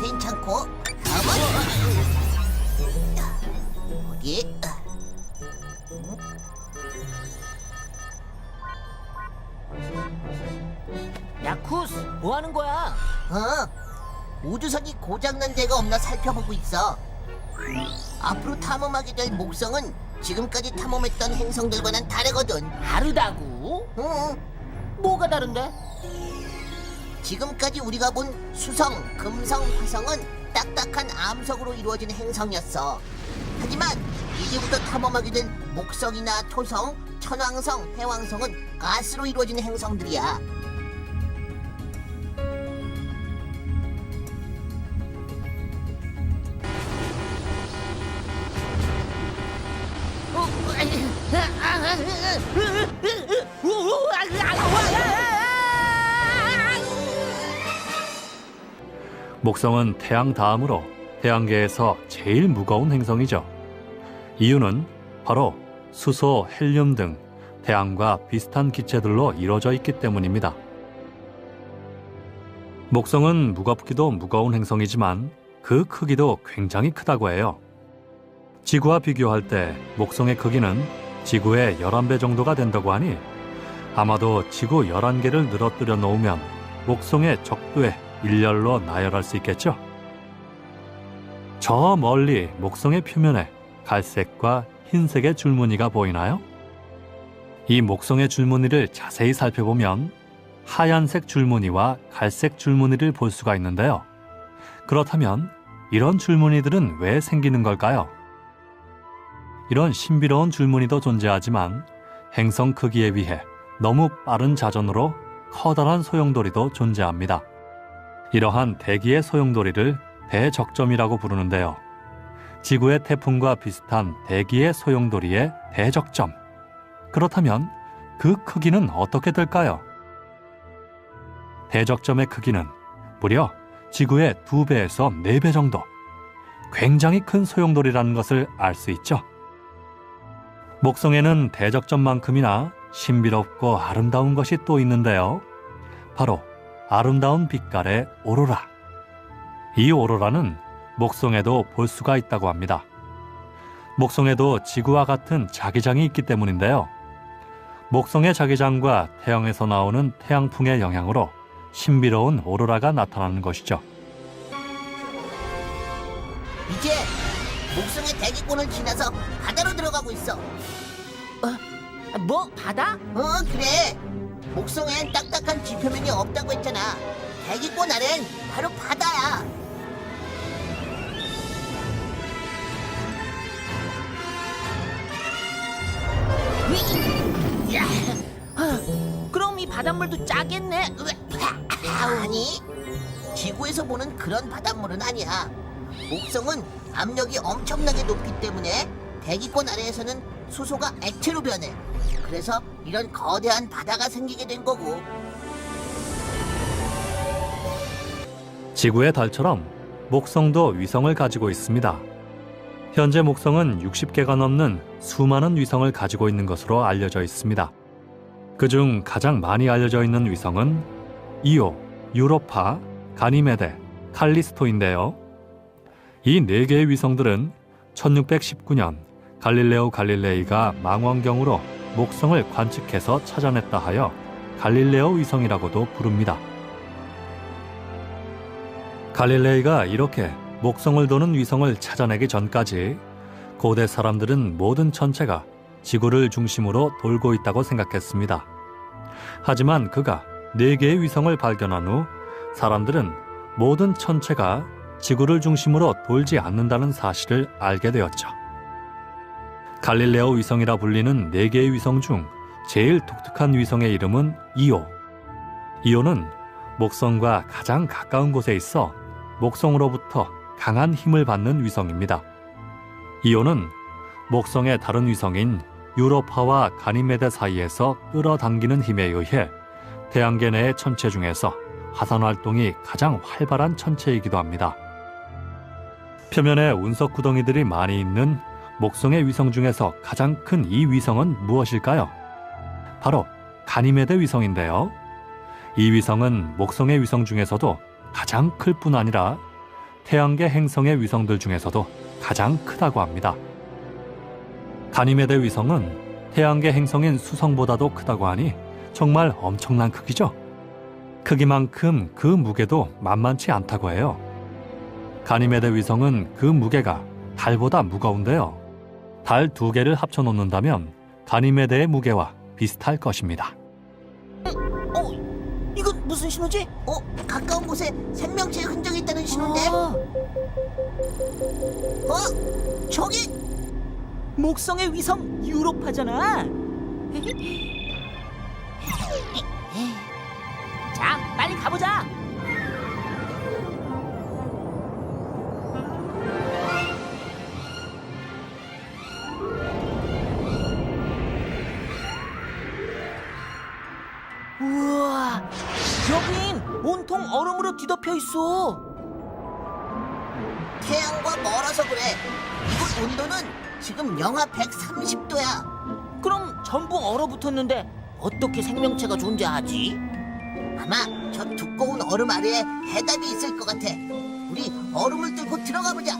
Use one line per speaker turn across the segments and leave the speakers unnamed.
괜찮고 가만 어디
야 쿠스 뭐 하는 거야?
어 우주선이 고장난 데가 없나 살펴보고 있어 앞으로 탐험하게 될 목성은 지금까지 탐험했던 행성들과는 다르거든
다르다고?
응
뭐가 다른데?
지금까지 우리가 본 수성, 금성, 화성은 딱딱한 암석으로 이루어진 행성이었어. 하지만 이제부터 탐험하게 된 목성이나 토성, 천왕성, 해왕성은 가스로 이루어진 행성들이야.
목성은 태양 다음으로 태양계에서 제일 무거운 행성이죠. 이유는 바로 수소, 헬륨 등 태양과 비슷한 기체들로 이루어져 있기 때문입니다. 목성은 무겁기도 무거운 행성이지만 그 크기도 굉장히 크다고 해요. 지구와 비교할 때 목성의 크기는 지구의 11배 정도가 된다고 하니 아마도 지구 11개를 늘어뜨려 놓으면 목성의 적도에 일렬로 나열할 수 있겠죠? 저 멀리 목성의 표면에 갈색과 흰색의 줄무늬가 보이나요? 이 목성의 줄무늬를 자세히 살펴보면 하얀색 줄무늬와 갈색 줄무늬를 볼 수가 있는데요. 그렇다면 이런 줄무늬들은 왜 생기는 걸까요? 이런 신비로운 줄무늬도 존재하지만 행성 크기에 비해 너무 빠른 자전으로 커다란 소용돌이도 존재합니다. 이러한 대기의 소용돌이를 대적점이라고 부르는데요. 지구의 태풍과 비슷한 대기의 소용돌이의 대적점. 그렇다면 그 크기는 어떻게 될까요? 대적점의 크기는 무려 지구의 두 배에서 네배 정도. 굉장히 큰 소용돌이라는 것을 알 수 있죠. 목성에는 대적점만큼이나 신비롭고 아름다운 것이 또 있는데요. 바로 아름다운 빛깔의 오로라. 이 오로라는 목성에도 볼 수가 있다고 합니다. 목성에도 지구와 같은 자기장이 있기 때문인데요. 목성의 자기장과 태양에서 나오는 태양풍의 영향으로 신비로운 오로라가 나타나는 것이죠.
이제 목성의 대기권을 지나서 바다로 들어가고 있어.
아, 뭐 바다?
어, 그래. 목성엔 딱딱한 지표면이 없다고 했잖아. 대기권 아래는 바로 바다야.
야, 아, 그럼 이 바닷물도 짜겠네.
아니, 지구에서 보는 그런 바닷물은 아니야. 목성은 압력이 엄청나게 높기 때문에 대기권 아래에서는 수소가 액체로 변해. 그래서 이런 거대한 바다가 생기게 된 거고.
지구의 달처럼 목성도 위성을 가지고 있습니다. 현재 목성은 60개가 넘는 수많은 위성을 가지고 있는 것으로 알려져 있습니다. 그중 가장 많이 알려져 있는 위성은 이오, 유로파, 가니메데, 칼리스토인데요. 이 네 개의 위성들은 1619년 갈릴레오 갈릴레이가 망원경으로 목성을 관측해서 찾아냈다 하여 갈릴레오 위성이라고도 부릅니다. 갈릴레이가 이렇게 목성을 도는 위성을 찾아내기 전까지 고대 사람들은 모든 천체가 지구를 중심으로 돌고 있다고 생각했습니다. 하지만 그가 네 개의 위성을 발견한 후 사람들은 모든 천체가 지구를 중심으로 돌지 않는다는 사실을 알게 되었죠. 갈릴레오 위성이라 불리는 네 개의 위성 중 제일 독특한 위성의 이름은 이오. 이오는 목성과 가장 가까운 곳에 있어 목성으로부터 강한 힘을 받는 위성입니다. 이오는 목성의 다른 위성인 유로파와 가니메데 사이에서 끌어당기는 힘에 의해 태양계 내의 천체 중에서 화산 활동이 가장 활발한 천체이기도 합니다. 표면에 운석 구덩이들이 많이 있는 목성의 위성 중에서 가장 큰 이 위성은 무엇일까요? 바로 가니메데 위성인데요. 이 위성은 목성의 위성 중에서도 가장 클 뿐 아니라 태양계 행성의 위성들 중에서도 가장 크다고 합니다. 가니메데 위성은 태양계 행성인 수성보다도 크다고 하니 정말 엄청난 크기죠. 크기만큼 그 무게도 만만치 않다고 해요. 가니메데 위성은 그 무게가 달보다 무거운데요. 달 두 개를 합쳐 놓는다면 가니메데의 무게와 비슷할 것입니다.
어, 이건 무슨 신호지?
어? 가까운 곳에 생명체의 흔적이 있다는 신호인데?
아,
어? 저기
목성의 위성 유로파잖아. 자, 빨리 가보자. 여긴 온통 얼음으로 뒤덮여 있어.
태양과 멀어서 그래. 이곳 온도는 지금 영하 130도야.
그럼 전부 얼어붙었는데 어떻게 생명체가 존재하지?
아마 저 두꺼운 얼음 아래에 해답이 있을 것 같아. 우리 얼음을 뚫고 들어가 보자.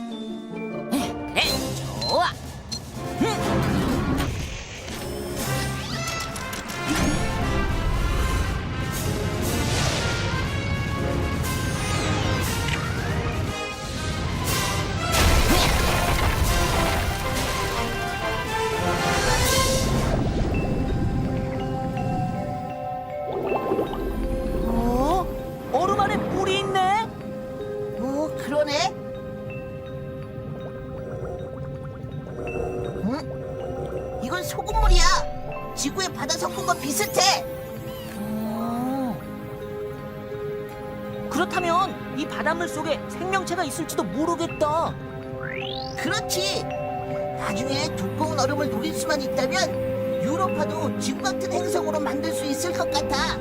유로파도 지구 같은 행성으로 만들 수 있을 것 같아.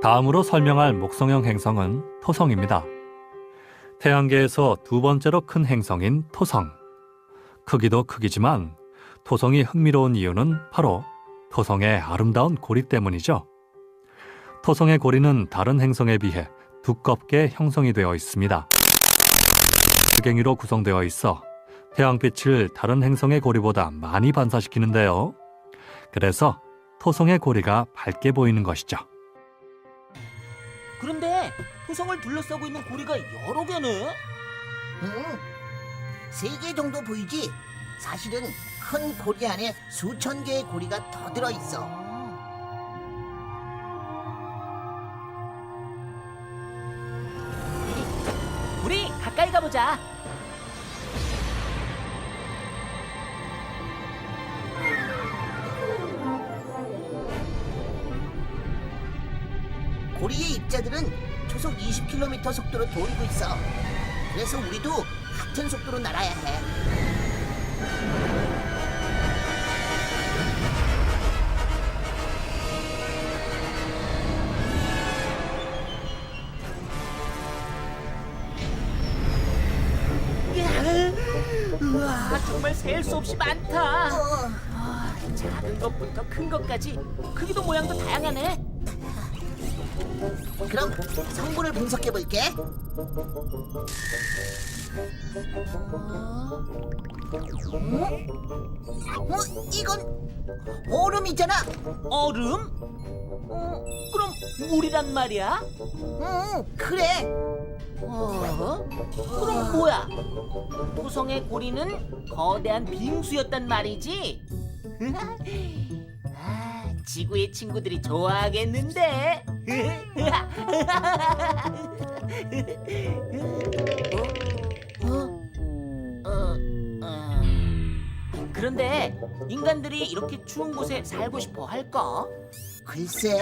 다음으로 설명할 목성형 행성은 토성입니다. 태양계에서 두 번째로 큰 행성인 토성. 크기도 크기지만 토성이 흥미로운 이유는 바로 토성의 아름다운 고리 때문이죠. 토성의 고리는 다른 행성에 비해 두껍게 형성이 되어 있습니다. 주갱이로 구성되어 있어 태양빛을 다른 행성의 고리보다 많이 반사시키는데요. 그래서 토성의 고리가 밝게 보이는 것이죠.
그런데 토성을 둘러싸고 있는 고리가 여러 개네.
응. 세 개 정도 보이지? 사실은 큰 고리 안에 수천 개의 고리가 더 들어 있어.
우리 가까이 가보자.
고리의 입자들은 초속 20km 속도로 돌고 있어. 그래서 우리도 같은 속도로 날아야 해.
정말 셀 수 없이 많다.
어,
아, 작은 것부터 큰 것까지 크기도 모양도 다양하네.
그럼 성분을 분석해 볼게. 어, 이건 얼음이잖아.
얼음? 어, 그럼 물이란 말이야?
응, 그래.
어? 그럼 뭐야? 토성의 고리는 거대한 빙수였단 말이지? 아, 지구의 친구들이 좋아하겠는데? 어? 그런데 인간들이 이렇게 추운 곳에 살고 싶어 할까?
글쎄,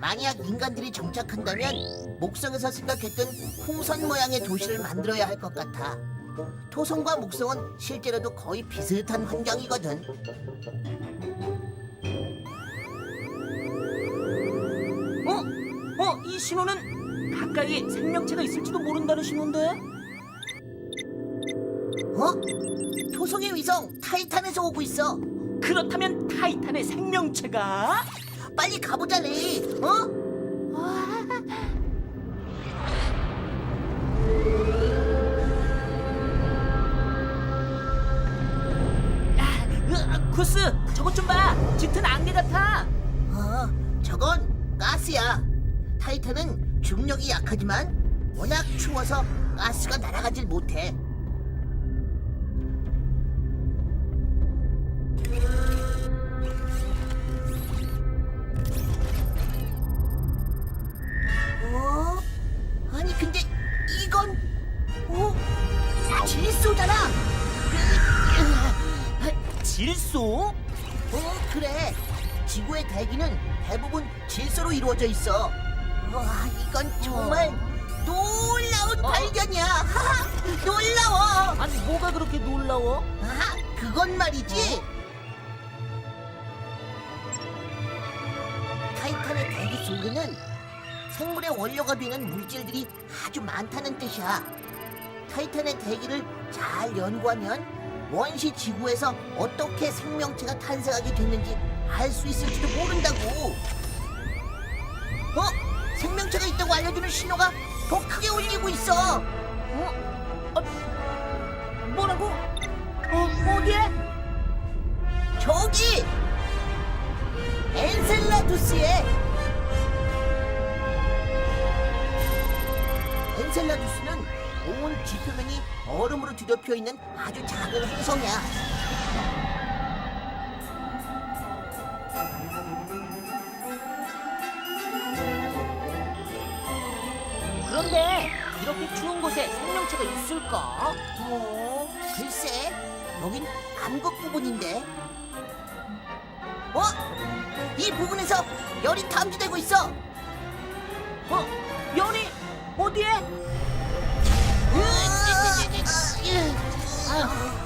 만약 인간들이 정착한다면 목성에서 생각했던 풍선 모양의 도시를 만들어야 할 것 같아. 토성과 목성은 실제로도 거의 비슷한 환경이거든.
어? 어? 이 신호는 가까이에 생명체가 있을지도 모른다는 신호인데?
어? 토성의 위성 타이탄에서 오고 있어.
그렇다면 타이탄의 생명체가
빨리 가보자, 레이. 어?
아, 으, 구스 저것 좀 봐. 짙은 안개 같아.
어, 저건 가스야. 타이탄은 중력이 약하지만 워낙 추워서 가스가 날아가질 못해. 그래. 지구의 대기는 대부분 질소로 이루어져 있어. 와 이건 정말 놀라운
어?
발견이야. 하하 놀라워.
아니 뭐가 그렇게 놀라워?
아 그건 말이지. 타이탄의 대기 속에는 생물의 원료가 되는 물질들이 아주 많다는 뜻이야. 타이탄의 대기를 잘 연구하면 원시 지구에서 어떻게 생명체가 탄생하게 됐는지 알 수 있을지도 모른다고. 어? 생명체가 있다고 알려주는 신호가 더 크게 울리고 있어.
어? 어? 뭐라고? 어 어디에?
저기 엔셀라두스에 엔셀라두스는 온 지표면이 얼음으로 뒤덮여 있는 아주 작은 행성이야.
그런데 이렇게 추운 곳에 생명체가 있을까?
어? 글쎄, 여긴 암극 부분인데. 어? 이 부분에서 열이 탐지되고 있어.
어? 열이 어디에?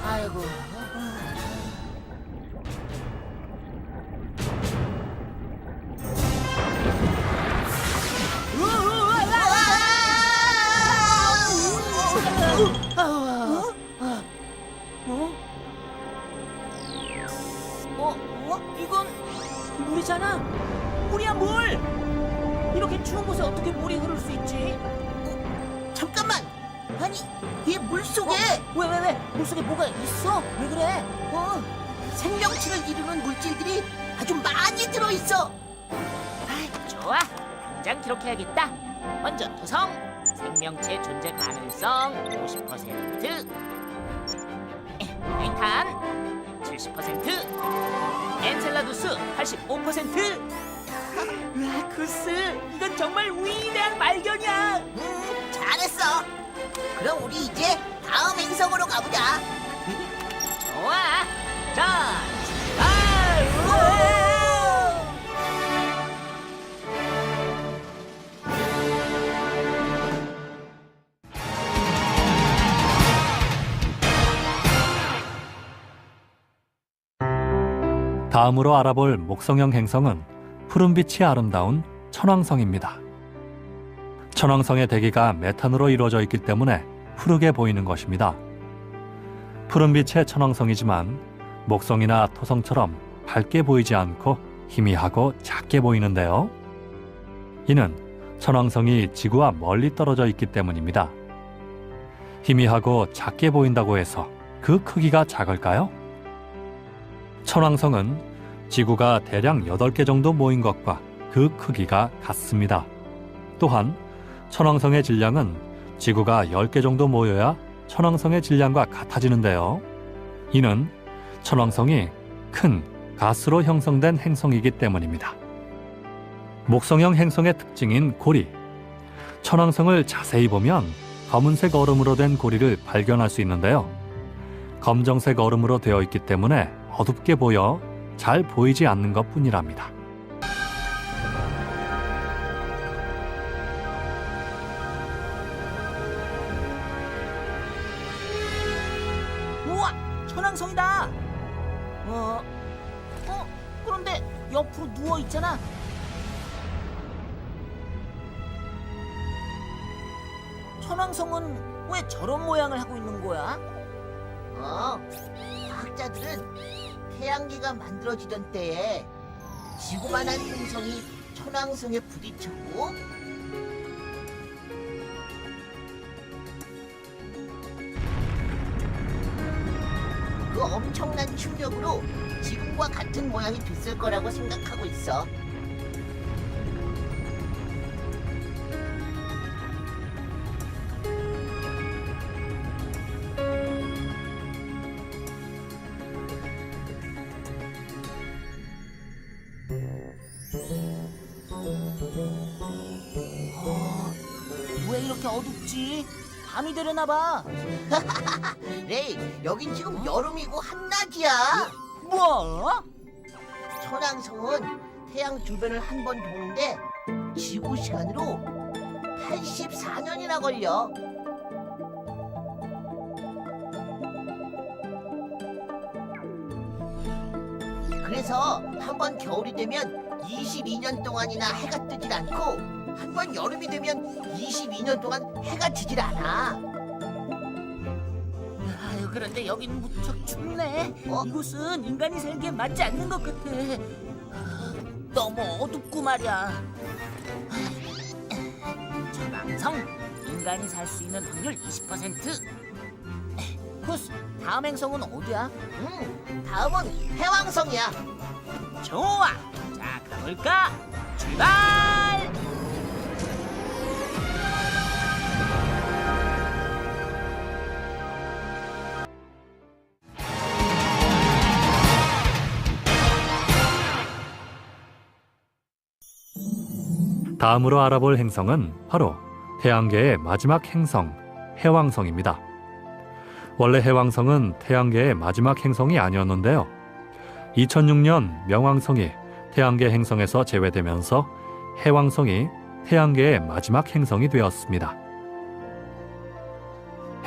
아이고. 어? 어? 어? 이건 물이잖아. 물이야 물. 이렇게 추운 곳에 어떻게 물이 흐를 수 있지?
잠깐만. 아니, 이 물속에
왜 왜 왜? 물속에 뭐가 있어? 왜 그래?
어, 생명체를 이루는 물질들이 아주 많이 들어 있어.
아, 좋아. 당장 기록해야겠다. 먼저 토성 생명체 존재 가능성 50%. 타이탄 70%. 엔셀라두스 85%. 와, 구스, 이건 정말 위대한 발견이야.
음, 잘했어. 그럼 우리 이제 다음 행성으로 가보자.
좋아. 자, 출발!
다음으로 알아볼 목성형 행성은 푸른빛이 아름다운 천왕성입니다. 천왕성의 대기가 메탄으로 이루어져 있기 때문에 푸르게 보이는 것입니다. 푸른빛의 천왕성이지만 목성이나 토성처럼 밝게 보이지 않고 희미하고 작게 보이는데요. 이는 천왕성이 지구와 멀리 떨어져 있기 때문입니다. 희미하고 작게 보인다고 해서 그 크기가 작을까요? 천왕성은 지구가 대략 8개 정도 모인 것과 그 크기가 같습니다. 또한 천왕성의 질량은 지구가 10개 정도 모여야 천왕성의 질량과 같아지는데요. 이는 천왕성이 큰 가스로 형성된 행성이기 때문입니다. 목성형 행성의 특징인 고리. 천왕성을 자세히 보면 검은색 얼음으로 된 고리를 발견할 수 있는데요. 검정색 얼음으로 되어 있기 때문에 어둡게 보여 잘 보이지 않는 것 뿐이랍니다.
있잖아. 천왕성은 왜 저런 모양을 하고 있는 거야?
어, 과학자들은 태양계가 만들어지던 때에 지구만한 행성이 천왕성에 부딪혔고 그 엄청난 충격으로 지금과 같은 모양이 됐을 거라고 생각하고 있어.
왜 이렇게 어둡지? 밤이 되려나 봐.
레이, 여긴 지금 여름이고 한낮이야.
뭐?
천왕성은 태양 주변을 한 번 도는데 지구 시간으로 84년이나 걸려. 그래서 한 번 겨울이 되면 22년 동안이나 해가 뜨질 않고 한 번 여름이 되면 22년 동안 해가 지질 않아.
그런데 여긴 무척 춥네.
어?
이곳은 인간이 살기에 맞지 않는 것 같아. 아, 너무 어둡고 말이야. 천왕성 인간이 살 수 있는 확률 20%. 코스 다음 행성은 어디야?
음, 다음은 해왕성이야.
좋아. 자 가볼까? 출발!
다음으로 알아볼 행성은 바로 태양계의 마지막 행성, 해왕성입니다. 원래 해왕성은 태양계의 마지막 행성이 아니었는데요. 2006년 명왕성이 태양계 행성에서 제외되면서 해왕성이 태양계의 마지막 행성이 되었습니다.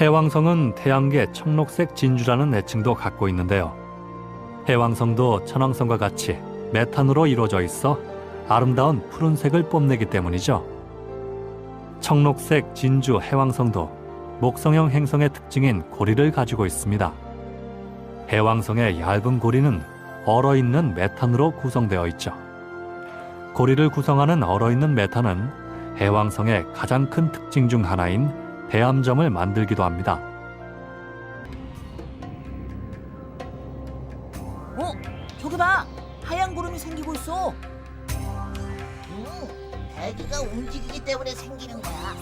해왕성은 태양계 청록색 진주라는 애칭도 갖고 있는데요. 해왕성도 천왕성과 같이 메탄으로 이루어져 있어 아름다운 푸른색을 뽐내기 때문이죠. 청록색 진주 해왕성도 목성형 행성의 특징인 고리를 가지고 있습니다. 해왕성의 얇은 고리는 얼어있는 메탄으로 구성되어 있죠. 고리를 구성하는 얼어있는 메탄은 해왕성의 가장 큰 특징 중 하나인 대암점을 만들기도 합니다.
대기가 움직이기 때문에 생기는 거야.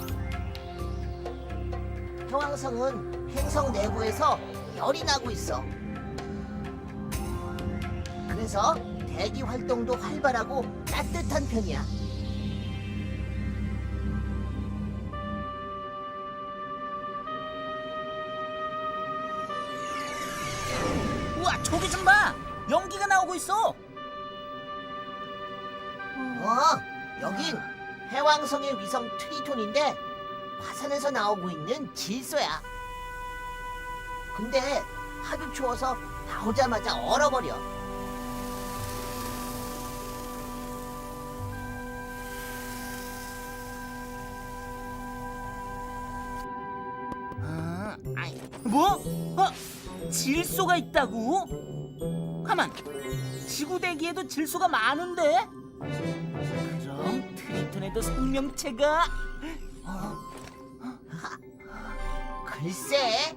해왕성은 행성 내부에서 열이 나고 있어. 그래서 대기 활동도 활발하고 따뜻한 편이야.
우와 저기 좀 봐. 연기가 나오고 있어.
어, 여긴 해왕성의 위성 트리톤인데 화산에서 나오고 있는 질소야. 근데 하도 추워서 나오자마자 얼어버려.
아, 뭐? 어? 질소가 있다고? 가만. 지구 대기에도 질소가 많은데? 트리톤에도 생명체가? 어,
글쎄,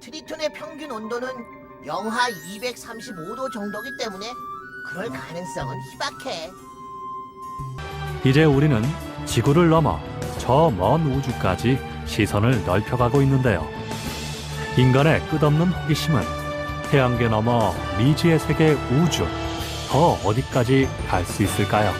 트리톤의 평균 온도는 영하 235도 정도기 때문에 그럴 가능성은 희박해.
이제 우리는 지구를 넘어 저 먼 우주까지 시선을 넓혀가고 있는데요. 인간의 끝없는 호기심은 태양계 넘어 미지의 세계 우주, 더 어디까지 갈 수 있을까요?